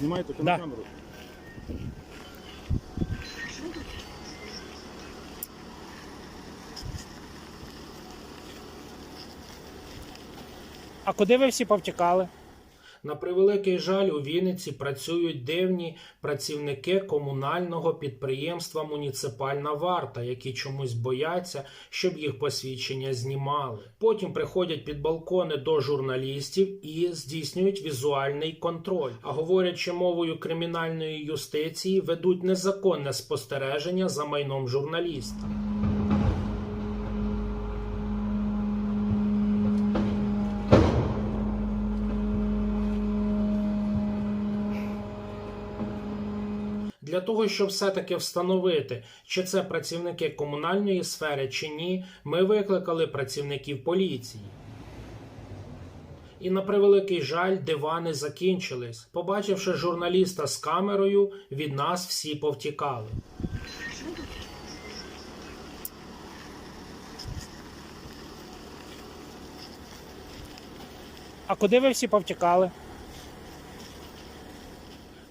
знімаєте Да. камеру? А куди ви всі повтікали? На превеликий жаль, у Вінниці працюють дивні працівники комунального підприємства Муніципальна варта, які чомусь бояться, щоб їх посвідчення знімали. Потім приходять під балкони до журналістів і здійснюють візуальний контроль. А говорячи мовою кримінальної юстиції, ведуть незаконне спостереження за майном журналіста. Для того, щоб все-таки встановити, чи це працівники комунальної сфери чи ні, ми викликали працівників поліції. І на превеликий жаль, дивани закінчились. Побачивши журналіста з камерою, від нас всі повтікали. А куди ви всі повтікали?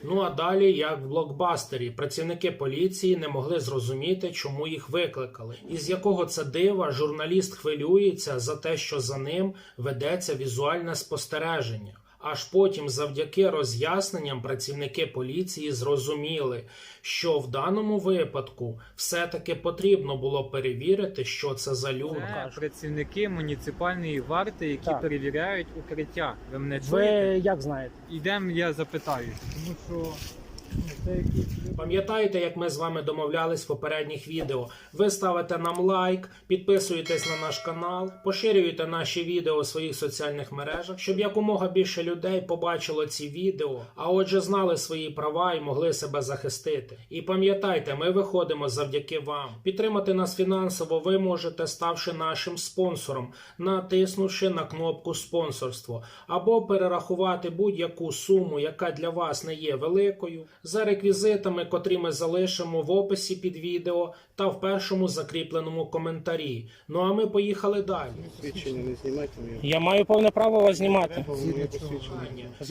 Ну а далі, як в блокбастері, працівники поліції не могли зрозуміти, чому їх викликали, і з якого це дива журналіст хвилюється за те, що за ним ведеться візуальне спостереження. Аж потім, завдяки роз'ясненням, працівники поліції зрозуміли, що в даному випадку все-таки потрібно було перевірити, що це за люди. Це працівники муніципальної варти, які Так. перевіряють укриття. Ви мене Ви як знаєте? Ідемо, я запитаю. Тому що Пам'ятаєте, як ми з вами домовлялись в попередніх відео? Ви ставите нам лайк, підписуєтесь на наш канал, поширюєте наші відео у своїх соціальних мережах, щоб якомога більше людей побачило ці відео, а отже, знали свої права і могли себе захистити. І пам'ятайте, ми виходимо завдяки вам. Підтримати нас фінансово ви можете, ставши нашим спонсором, натиснувши на кнопку спонсорство, або перерахувати будь-яку суму, яка для вас не є великою, за реквізитами, котрі ми залишимо в описі під відео та в першому закріпленому коментарі. Ну а ми поїхали далі. Свідчення не знімайте моє. Я маю повне право вас знімати.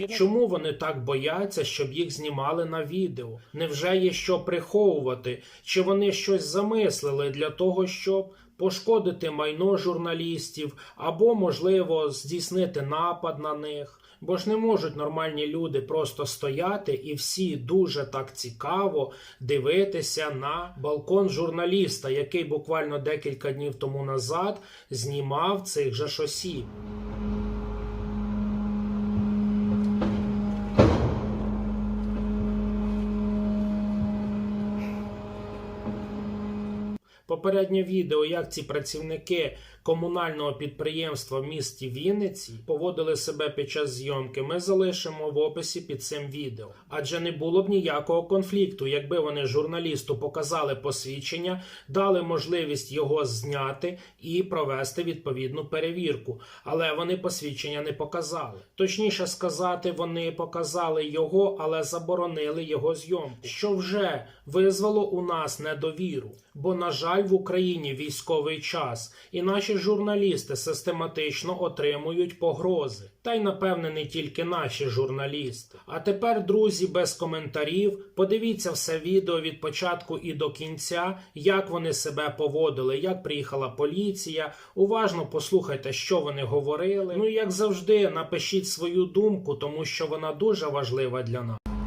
Чому вони так бояться, щоб їх знімали на відео? Невже є що приховувати? Чи вони щось замислили для того, щоб пошкодити майно журналістів або, можливо, здійснити напад на них? Бо ж не можуть нормальні люди просто стояти і всі дуже так цікаво дивитися на балкон журналіста, який буквально декілька днів тому назад знімав цих же ж осіб. Попереднє відео, як ці працівники комунального підприємства в місті Вінниці поводили себе під час зйомки, ми залишимо в описі під цим відео. Адже не було б ніякого конфлікту, якби вони журналісту показали посвідчення, дали можливість його зняти і провести відповідну перевірку. Але вони посвідчення не показали. Точніше сказати, вони показали його, але заборонили його зйомку, що вже визвало у нас недовіру. Бо, на жаль, в Україні військовий час, і наші журналісти систематично отримують погрози. Та й напевне не тільки наші журналісти. А тепер, друзі, без коментарів, подивіться все відео від початку і до кінця, як вони себе поводили, як приїхала поліція. Уважно послухайте, що вони говорили. Ну і як завжди, напишіть свою думку, тому що вона дуже важлива для нас.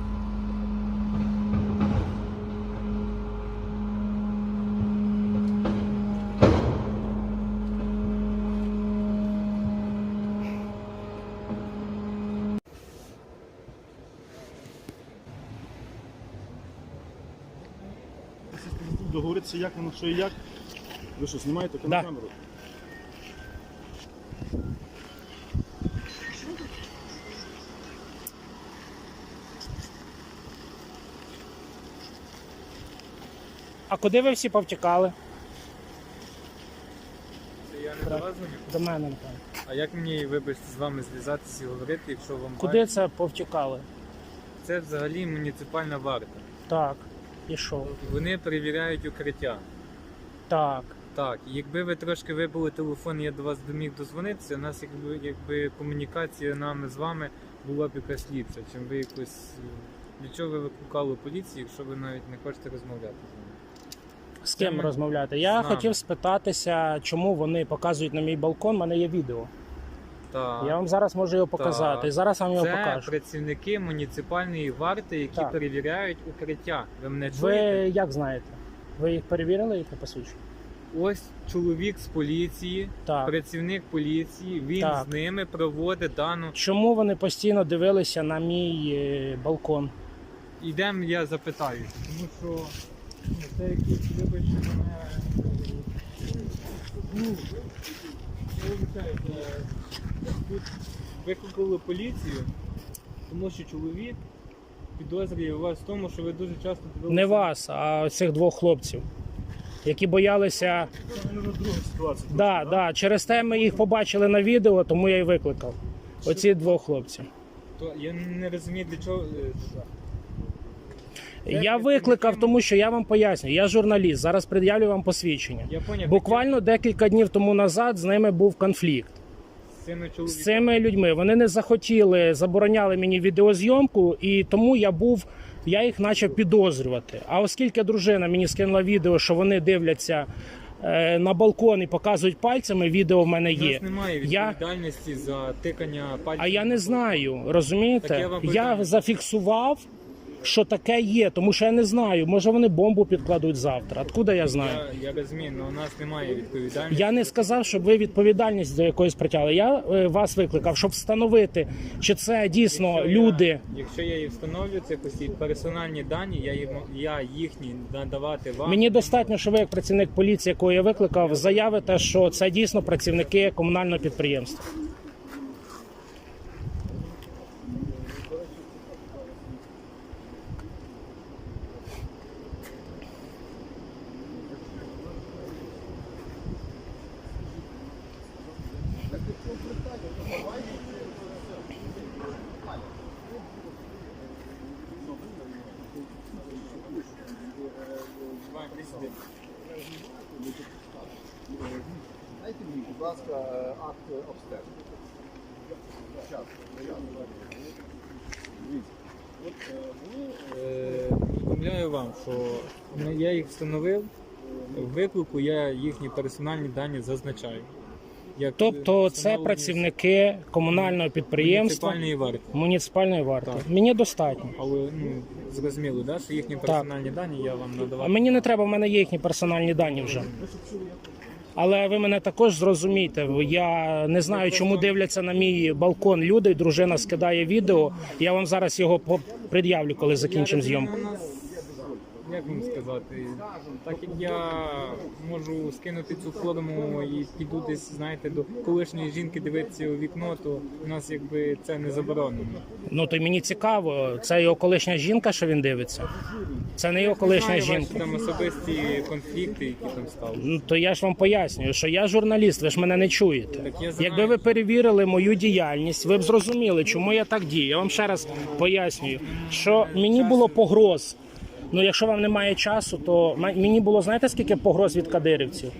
Договоритися, як воно, що і як. Ви що, знімаєте Да. камеру? А куди ви всі повтікали? Це я не до вас дзвоню. До мене, напевно. А як мені, вибачте, з вами зв'язатися і говорити, якщо вам Куди бать- це повтікали? це взагалі муніципальна варта. Так. І що? Вони перевіряють укриття. Так. Так, якби ви трошки вибили телефон, я до вас доміг дозвонитися, у нас якби, якби комунікація нами з вами була б якась ліпша, чим ви якось Для чого ви викликали поліцію, якщо ви навіть не хочете розмовляти з ними? З ким розмовляти? з Я нами. хотів спитатися, чому вони показують на мій балкон. У мене є відео. Так. Я вам зараз можу його показати. Так. Зараз вам його Це покажу. працівники муніципальної варти, які Так. перевіряють укриття. Ви мене Ви чуєте? як знаєте? Ви їх перевірили, їх не посвідчення? Ось чоловік з поліції, Так. працівник поліції, він Так. з ними проводить дану. Чому вони постійно дивилися на мій е, балкон? Ідемо, я запитаю. Тому що ну, це якийсь, вибачте мене. Ну, тут викликали поліцію, тому що чоловік підозрює вас в тому, що ви дуже часто дивилися. Не вас, а цих двох хлопців, які боялися. Це друга ситуація. Да, да, через те ми їх побачили на відео, тому я й викликав. Оці двох хлопців. То я не розумію, для чого. Я викликав, тому що я вам поясню. Я журналіст. Зараз пред'явлю вам посвідчення. Я поняв, Буквально декілька днів тому назад з ними був конфлікт. з цими з чоловіками. цими людьми. Вони не захотіли, забороняли мені відеозйомку, і тому я був. Я їх почав підозрювати. А оскільки дружина мені скинула відео, що вони дивляться е, на балкон і показують пальцями, відео в мене У є. нас немає Я- відповідальності за тикання пальців. А я не знаю, розумієте? Так я вам я зафіксував, що таке є, тому що я не знаю. Може вони бомбу підкладуть завтра. Откуда я знаю? Я, я розумію, але у нас немає відповідальності. Я не сказав, щоб ви відповідальність до якоїсь притягли. Я е, вас викликав, щоб встановити, чи це дійсно Якщо люди. Я, якщо я їх встановлю, це осіб, персональні дані, я, їм, я їхні надавати вам. Мені достатньо, що ви, як працівник поліції, якого я викликав, заявите, що це дійсно працівники комунального підприємства. Дайте мені, будь ласка, акт обстеження. Е, Е, Повідомляю вам, що я їх встановив. В виклику я їхні персональні дані зазначаю. Як, Тобто, е, це встановлені працівники комунального підприємства муніципальної варти. муніципальної варти. Так. Мені достатньо. Але ну, зрозуміло, да, що їхні персональні дані я вам А мені не треба, в мене є їхні персональні дані вже. Але ви мене також зрозумієте. Я не знаю, чому дивляться на мій балкон люди. Дружина скидає відео. Я вам зараз його пред'явлю, коли закінчимо зйомку. Як вам сказати, так як я можу скинути цю форму і піду десь, знаєте, до колишньої жінки дивитися у вікно, то у нас якби це не заборонено. Ну то й мені цікаво, це його колишня жінка, що він дивиться. Це не його колишня Знаю ваші жінка. там особисті конфлікти, які там стали. Ну то я ж вам пояснюю, що я журналіст, ви ж мене не чуєте. Так я знаю. Якби ви перевірили мою діяльність, ви б зрозуміли, чому я так дію. Я вам ще раз пояснюю, що мені було погроз. Ну, якщо вам немає часу, то мені було знаєте скільки погроз від кадирівців?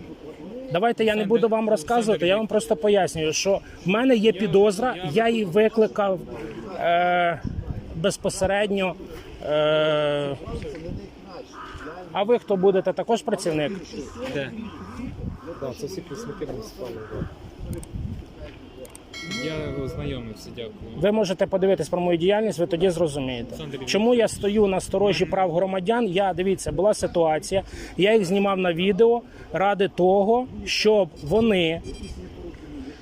Давайте я не буду вам розказувати, я вам просто пояснюю, що в мене є підозра, я її викликав е, безпосередньо. Е, а ви хто будете також працівник? Де? Так, це всі влади. Я ознайомився, дякую. Ви можете подивитись про мою діяльність, ви тоді зрозумієте. Чому я стою на сторожі прав громадян? Я дивіться, була ситуація. Я їх знімав на відео ради того, щоб вони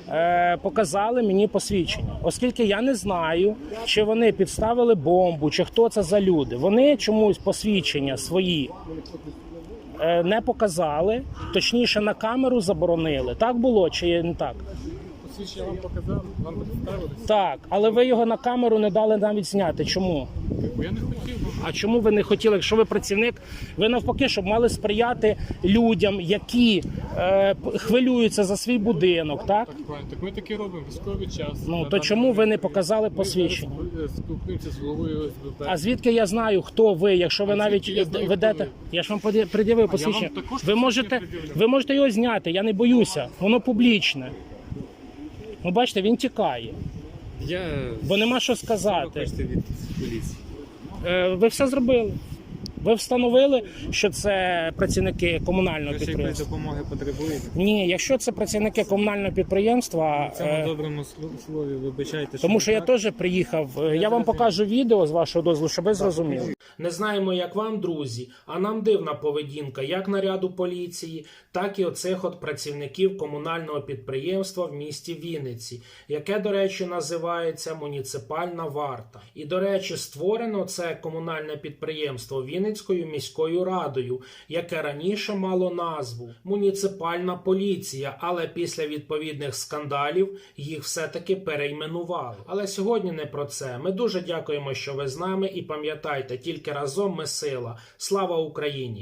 е, показали мені посвідчення. Оскільки я не знаю, чи вони підставили бомбу, чи хто це за люди. Вони чомусь посвідчення свої. е, Не показали, точніше на камеру заборонили. Так було чи не так? Посвідчення вам показав, вам представили. Так, але ви його на камеру не дали навіть зняти. Чому? Бо я не хотів, А чому ви не хотіли, якщо ви працівник, ви навпаки, щоб мали сприяти людям, які е, хвилюються за свій будинок, так? так правильно. Так ми таки робимо військовий час. Ну то чому ви не показали посвідчення? Спілкуємося з головою ОСББ. А звідки я знаю, хто ви, якщо ви А навіть я знаю, ведете? ви? Я ж вам поді- пред'явив посвідчення. також Ви посвідчення можете, пред'являв. ви можете його зняти, я не боюся, воно публічне. Ну, бачите, він тікає, Я бо нема що сказати. від поліції? Е, Ви все зробили. Ви встановили, що це працівники комунального Ви ще якоїсь підприємства. допомоги потребуєте. Ні, якщо це працівники комунального підприємства, В цьому е, доброму сло- слові вибачайте, тому що я так. теж приїхав. е, Я вам покажу відео з вашого дозволу, щоб ви зрозуміли. Не знаємо, як вам, друзі, а нам дивна поведінка як наряду поліції, так і оцих от працівників комунального підприємства в місті Вінниці, яке, до речі, називається Муніципальна варта. І, до речі, створено це комунальне підприємство Вінницькою міською радою, яке раніше мало назву Муніципальна поліція, але після відповідних скандалів їх все-таки перейменували. Але сьогодні не про це. Ми дуже дякуємо, що ви з нами, і пам'ятайте, тільки разом ми сила. Слава Україні!